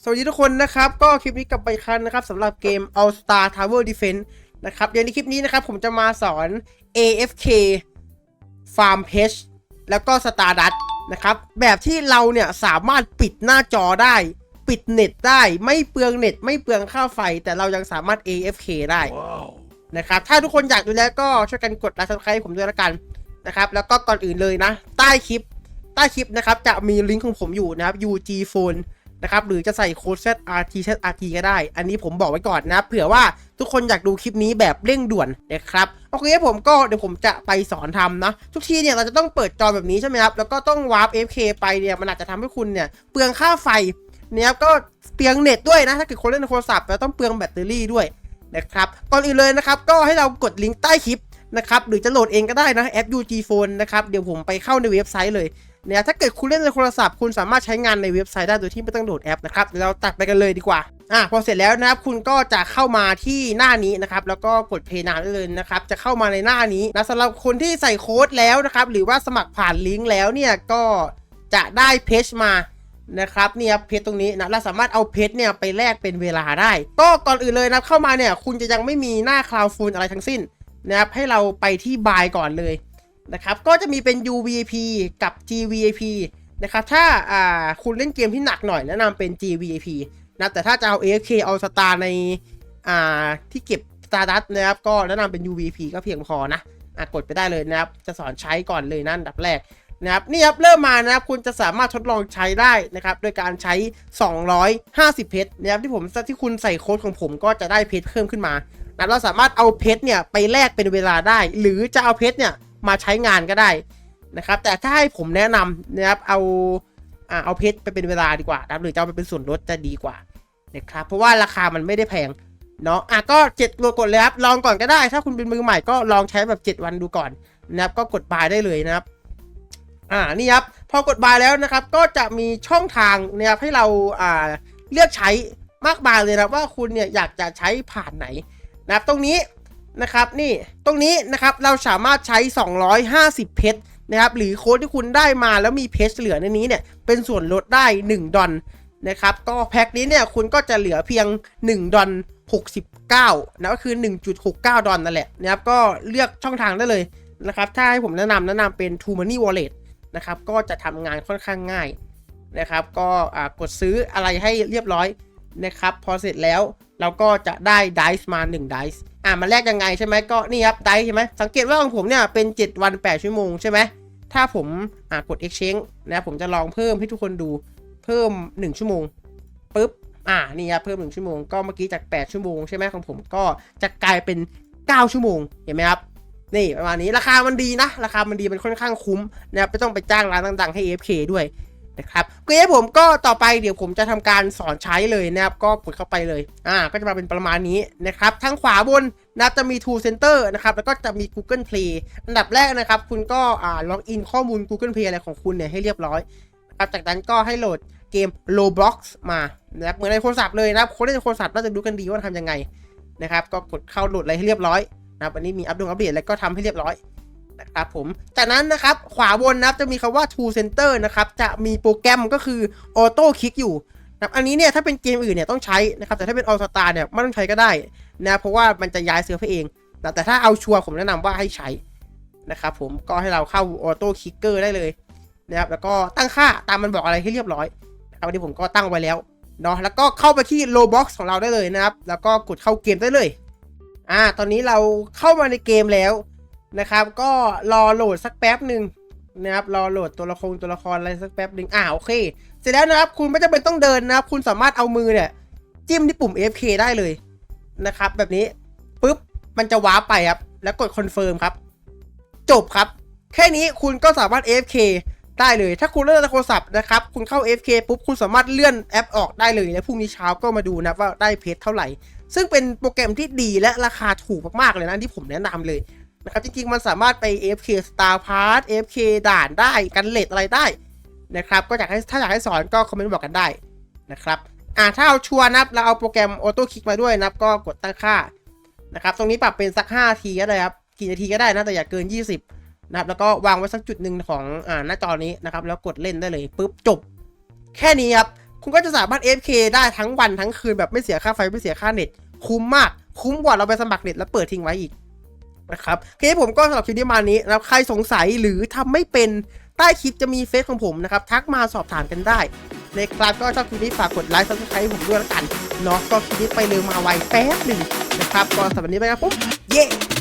สวัสดีทุกคนนะครับ ก็คลิปนี้กลับไปอีกครั้งนะครับสำหรับเกม All Star Tower Defense นะครับเดี๋ยวในคลิปนี้นะครับผมจะมาสอน AFK Farm Page แล้วก็ Stardust นะครับ แบบที่เราเนี่ยสามารถปิดหน้าจอได้ ปิดเน็ตได้ ไม่เปลืองเน็ต ไม่เปลืองค่าไฟ แต่เรายังสามารถ AFK ได้นะครับ ถ้าทุกคนอยากดูแล้วก็ช่วยกันกดไลค์ subscribe ให้ผมด้วยละกันนะครับ แล้วก็ก่อนอื่นเลยนะ ใต้คลิป ใต้คลิปนะครับจะมีลิงก์ของผมอยู่นะครับ UG Phone นะครับหรือจะใส่โค้ด ZRT ZRT ก็ได้ อันนี้ผมบอกไว้ก่อนนะ เผื่อว่าทุกคนอยากดูคลิปนี้แบบเร่งด่วนนะครับโอเคผมก็เดี๋ยวผมจะไปสอนทำนะทุกทีเนี่ยเราจะต้องเปิดจอแบบนี้ใช่ไหมครับแล้วก็ต้องวาร์ป FK ไปเนี่ยมันอาจจะทำให้คุณเนี่ยเปลืองค่าไฟเนี่ยครับก็เปลืองเน็ตด้วยนะถ้าเกิดคนเล่นโทรศัพท์แล้วต้องเปลืองแบตเตอรี่ด้วยนะครับก่อนอื่นเลยนะครับก็ให้เรากดลิงก์ใต้คลิปนะครับหรือจะโหลดเองก็ได้นะแอป UG Phone นะครับเดี๋ยวผมไปเข้าในเว็บไซต์เลย เนี่ยถ้าเกิดคุณเล่นในโทรศัพท์คุณสามารถใช้งานในเว็บไซต์ได้โดยที่ไม่ต้องโหลดแอปนะครับเดี๋ยวเราตัดไปกันเลยดีกว่าอะพอเสร็จแล้วนะครับคุณก็จะเข้ามาที่หน้านี้นะครับแล้วก็กดเพย์นาได้เลยนะครับจะเข้ามาในหน้านี้นะสำหรับคนที่ใส่โค้ดแล้วนะครับหรือว่าสมัครผ่านลิงก์แล้วเนี่ยก็จะได้เพจมานะครับเนี่ยเพจตรงนี้นะเราสามารถเอาเพจเนี่ยไปแลกเป็นเวลาได้ ก็ก่อนอื่นเลยนะเข้ามาเนี่ยคุณจะยังไม่มีหน้าคลาวฟูลอะไรทั้งสิ้นนะครับให้เราไปที่บายก่อนเลย นะครับก็จะมีเป็น UVP กับ GVP นะครับถ้าอ่าคุณเล่นเกมที่หนักหน่อยแนะนำเป็น GVP นะแต่ถ้าจะเอา AFK เอาสตาร์ในอ่าที่เก็บ Stardust นะครับก็แนะนำเป็น UVP ก็เพียงพอนะอะกดไปได้เลยนะครับจะสอนใช้ก่อนเลยนั่นดับแรกนะครับนี่ครับเริ่มมานะครับคุณจะสามารถทดลองใช้ได้นะครับโดยการใช้ 250 เพชรนะครับที่ผมที่คุณใส่โค้ดของผมก็จะได้เพชรเพิ่มขึ้นมานะเราสามารถเอาเพชรเนี่ยไปแลกเป็นเวลาได้ หรือจะเอาเพชรเนี่ย มาใช้งานก็ได้นะครับ แต่ถ้าให้ผมแนะนำนะครับเอาเอาเพชรไปเป็นเวลาดีกว่านะครับหรือจะเอาไปเป็นส่วนลดจะดีกว่านะครับเพราะว่าราคามันไม่ได้แพงเนาะอะก็เจ็ดตัวกดเลยครับลองก่อนก็ได้ ถ้าคุณเป็นมือใหม่ก็ลองใช้แบบ 7 วันดูก่อนนะครับก็กดบายได้เลยนะครับอ่านี่ครับพอกดบายแล้วนะครับก็จะมีช่องทางนะครับให้เราอ่าเลือกใช้มากมายเลยนะว่าคุณเนี่ยอยากจะใช้ผ่านไหนนะครับตรงนี้ นะครับนี่ตรงนี้นะครับเราสามารถใช้ 250 เพชรนะครับหรือโค้ดที่คุณได้มาแล้วมีเพชรเหลือในนี้เนี่ยเป็นส่วนลดได้ 1 ดอลนะครับก็แพ็คนี้เนี่ยคุณก็จะเหลือเพียง 1 ดอล69นะก็คือ 1.69 ดอลนั่นแหละนะครับก็เลือกช่องทางได้เลยนะครับถ้าให้ผมแนะนำแนะนำเป็น True Money Wallet นะครับก็จะทำงานค่อนข้างง่ายนะครับก็กดซื้ออะไรให้เรียบร้อยนะครับพอเสร็จแล้ว เราก็จะได้ดิสมา1ดิสอ่ามาแลกยังไงใช่ไหมก็นี่ครับดิสใช่ไหมสังเกตว่าของผมเนี่ยเป็น 7 วัน 8 ชั่วโมงใช่ไหมถ้าผมอ่ากด exchange นะผมจะลองเพิ่มให้ทุกคนดูเพิ่ม 1 ชั่วโมงปุ๊บอ่านี่ครับเพิ่ม 1 ชั่วโมงก็เมื่อกี้จาก 8 ชั่วโมงใช่ไหมของผมก็จะกลายเป็น 9 ชั่วโมงเห็นไหมครับนี่ประมาณนี้ราคามันดีนะ ราคามันดีมันค่อนข้างคุ้มนะครับไม่ต้องไปจ้างร้านต่างๆให้ AFK ด้วย นะครับโอเคผมก็ต่อไปเดี๋ยวผมจะทำการสอนใช้เลยนะครับก็กดเข้าไปเลยอ่าก็จะมาเป็นประมาณนี้นะครับทางขวาบนนะจะมี Tool Center นะครับแล้วก็จะมี Google Play อันดับแรกนะครับ คุณก็อ่าล็อกอินข้อมูล Google Play อะไรของคุณเนี่ยให้เรียบร้อยนะครับจากนั้นก็ให้โหลดเกม Roblox มานะครับเหมือนในโทรศัพท์เลยนะครับคนเล่นในโทรศัพท์น่าจะรู้กันดีว่าทำยังไงนะครับก็กดเข้าโหลดอะไรให้เรียบร้อยนะครับอันนี้มีอัปเดตอัปเดตแล้วก็ทำให้เรียบร้อย นะครับผม จากนั้นนะครับขวาบนนะครับจะมีคำว่า Tool Center นะครับจะมีโปรแกรมก็คือ Auto Click อยู่นะอันนี้เนี่ยถ้าเป็นเกมอื่นเนี่ยต้องใช้นะครับแต่ถ้าเป็น All Star เนี่ยไม่ต้องใช้ก็ได้นะเพราะว่ามันจะย้ายเซิร์ฟเองนะแต่ถ้าเอาชัวร์ผมแนะนำว่าให้ใช้นะครับผมก็ให้เราเข้า Auto Clicker ได้เลยนะครับแล้วก็ตั้งค่าตามมันบอกอะไรให้เรียบร้อยนะครับวันนี้ผมก็ตั้งไว้แล้วเนาะแล้วก็เข้าไปที่ Roblox ของเราได้เลยนะครับ แล้วก็กดเข้าเกมได้เลยอ่าตอนนี้เราเข้ามาในเกมแล้ว นะครับ ก็รอโหลดสักแป๊บหนึ่งนะครับรอโหลดตัวละครตัวละครอะไรสักแป๊บหนึ่งอ่าโอเค เสร็จแล้วนะครับคุณไม่จำเป็นต้องเดินนะครับ คุณสามารถเอามือเนี่ย จิ้มที่ปุ่ม AFK ได้เลยนะครับ แบบนี้ปุ๊บมันจะว้าไปครับ แล้วกดคอนเฟิร์มครับ จบครับ แค่นี้คุณก็สามารถ AFK ได้เลย ถ้าคุณเล่นในโทรศัพท์นะครับ คุณเข้า AFK ปุ๊บ คุณสามารถเลื่อนแอปออกได้เลย แล้วพรุ่งนี้เช้าก็มาดูนะว่าได้เพจเท่าไหร่ ซึ่งเป็นโปรแกรมที่ดีและราคาถูกมากๆเลยนะที่ผมแนะนำเลย นะครับจริงๆมันสามารถไป AFK Star Pass AFK ด่านได้กันเลทอะไรได้นะครับก็อยากให้ถ้าอยากให้สอนก็คอมเมนต์บอกกันได้นะครับอ่าถ้าเอาชัวร์นับเราเอาโปรแกรม Auto Click มาด้วยนับก็กดตั้งค่านะครับตรงนี้ปรับเป็นสัก5นาทีก็ได้ครับกี่นาทีก็ได้นะแต่อย่าเกิน 20นะครับแล้วก็วางไว้สักจุดหนึ่งของอ่าหน้าจอนี้นะครับแล้วกดเล่นได้เลยปุ๊บจบ แค่นี้ครับคุณก็จะสามารถ AFK ได้ทั้งวันทั้งคืนแบบไม่เสียค่าไฟไม่เสียค่าเน็ตคุ้มมากคุ้มกว่าเราไปสมัครเน็ตแล้วเปิดทิ้งไว้อีก นะครับโอเคผมก็สำหรับคลิปนี้มานี้นะครับใครสงสัยหรือทำไม่เป็นใต้คลิปจะมีเฟซของผมนะครับทักมาสอบถามกันได้ในคลาสก็ชอบคลิปนี้ฝากกดไลค์ซับสไครต์ผมด้วยละกันเนาะก็คลิปนี้ไปเร็วมาไวแป๊บหนึ่งนะครับก็สำหรับวันนี้ไปครับผมเย้